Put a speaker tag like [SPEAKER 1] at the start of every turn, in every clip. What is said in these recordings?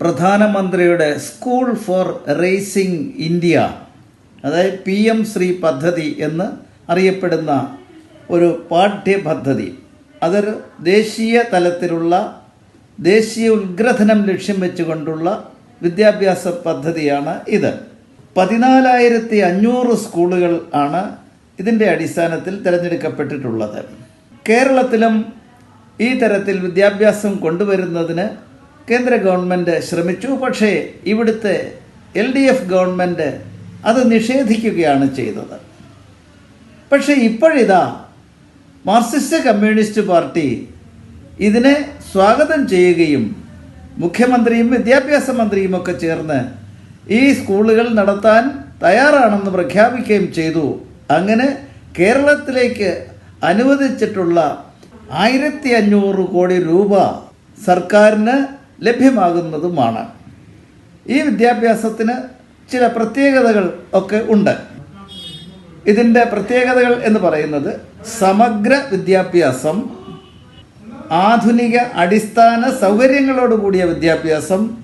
[SPEAKER 1] പ്രധാനമന്ത്രിയുടെ school for rising India അതായത് P M Shri പദ്ധതി എന്ന് അറിയപ്പെടുന്ന ഒരു പാഠ്യപദ്ധതി. അതൊരു ദേശീയ തലത്തിലുള്ള ദേശീയ ഉദ്ഗ്രഥനം ലക്ഷ്യം വെച്ചുകൊണ്ടുള്ള വിദ്യാഭ്യാസ പദ്ധതിയാണ് ഇത്. പതിനാലായിരത്തി അഞ്ഞൂറ് സ്കൂളുകൾ ആണ് ഇതിന്റെ അടിസ്ഥാനത്തിൽ തിരഞ്ഞെടുക്കപ്പെട്ടിട്ടുള്ളത്. കേരളത്തിലും ഈ തരത്തിൽ വിദ്യാഭ്യാസം കൊണ്ടുവരുന്നതിന് കേന്ദ്ര ഗവൺമെന്റ് ശ്രമിച്ചു. പക്ഷേ ഇവിടുത്തെ എൽ ഡി എഫ് ഗവൺമെന്റ് അത് നിഷേധിക്കുകയാണ് ചെയ്തത്. പക്ഷേ ഇപ്പോഴിതാ മാർക്സിസ്റ്റ് കമ്മ്യൂണിസ്റ്റ് പാർട്ടി ഇതിനെ സ്വാഗതം ചെയ്യുകയും മുഖ്യമന്ത്രിയും വിദ്യാഭ്യാസ മന്ത്രിയും ഒക്കെ ചേർന്ന് ഈ സ്കൂളുകൾ നടത്താൻ തയ്യാറാണെന്ന് പ്രഖ്യാപിക്കുകയും ചെയ്തു. അങ്ങനെ കേരളത്തിലേക്ക് അനുവദിച്ചിട്ടുള്ള ആയിരത്തി അഞ്ഞൂറ് കോടി രൂപ സർക്കാരിന് ലഭ്യമാകുന്നതുമാണ്. ഈ വിദ്യാഭ്യാസത്തിന് ചില പ്രത്യേകതകൾ ഒക്കെ ഉണ്ട്. ഇതിന്റെ പ്രത്യേകതകൾ എന്ന് പറയുന്നത് സമഗ്ര വിദ്യാഭ്യാസം ആധുനിക അടിസ്ഥാന സൗകര്യങ്ങളോട് കൂടിയ വിദ്യാഭ്യാസം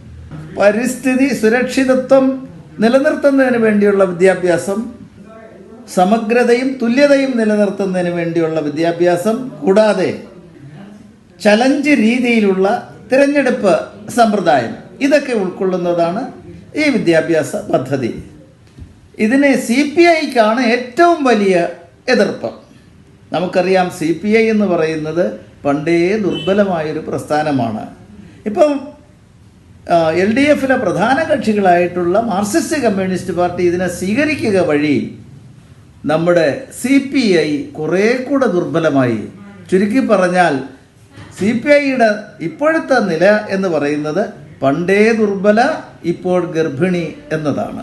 [SPEAKER 1] പരിസ്ഥിതി സുരക്ഷിതത്വം നിലനിർത്തുന്നതിന് വേണ്ടിയുള്ള വിദ്യാഭ്യാസം സമഗ്രതയും തുല്യതയും നിലനിർത്തുന്നതിന് വേണ്ടിയുള്ള വിദ്യാഭ്യാസം കൂടാതെ ചലഞ്ച് രീതിയിലുള്ള തിരഞ്ഞെടുപ്പ് സമ്പ്രദായം. ഇതൊക്കെ ഉൾക്കൊള്ളുന്നതാണ് ഈ വിദ്യാഭ്യാസ പദ്ധതി. ഇതിനെ സി പി ഐക്കാണ് ഏറ്റവും വലിയ എതിർപ്പം. നമുക്കറിയാം സി പി ഐ എന്ന് പറയുന്നത് പണ്ടേ ദുർബലമായൊരു പ്രസ്ഥാനമാണ്. ഇപ്പം എൽ ഡി എഫിലെ പ്രധാന കക്ഷികളായിട്ടുള്ള മാർക്സിസ്റ്റ് കമ്മ്യൂണിസ്റ്റ് പാർട്ടി ഇതിനെ സ്വീകരിക്കുക വഴി നമ്മുടെ സി പി ഐ കുറേ കൂടെ ദുർബലമായി. ചുരുക്കി പറഞ്ഞാൽ സി പി ഐയുടെ ഇപ്പോഴത്തെ നില എന്ന് പറയുന്നത് പണ്ടേ ദുർബല ഇപ്പോൾ ഗർഭിണി എന്നതാണ്.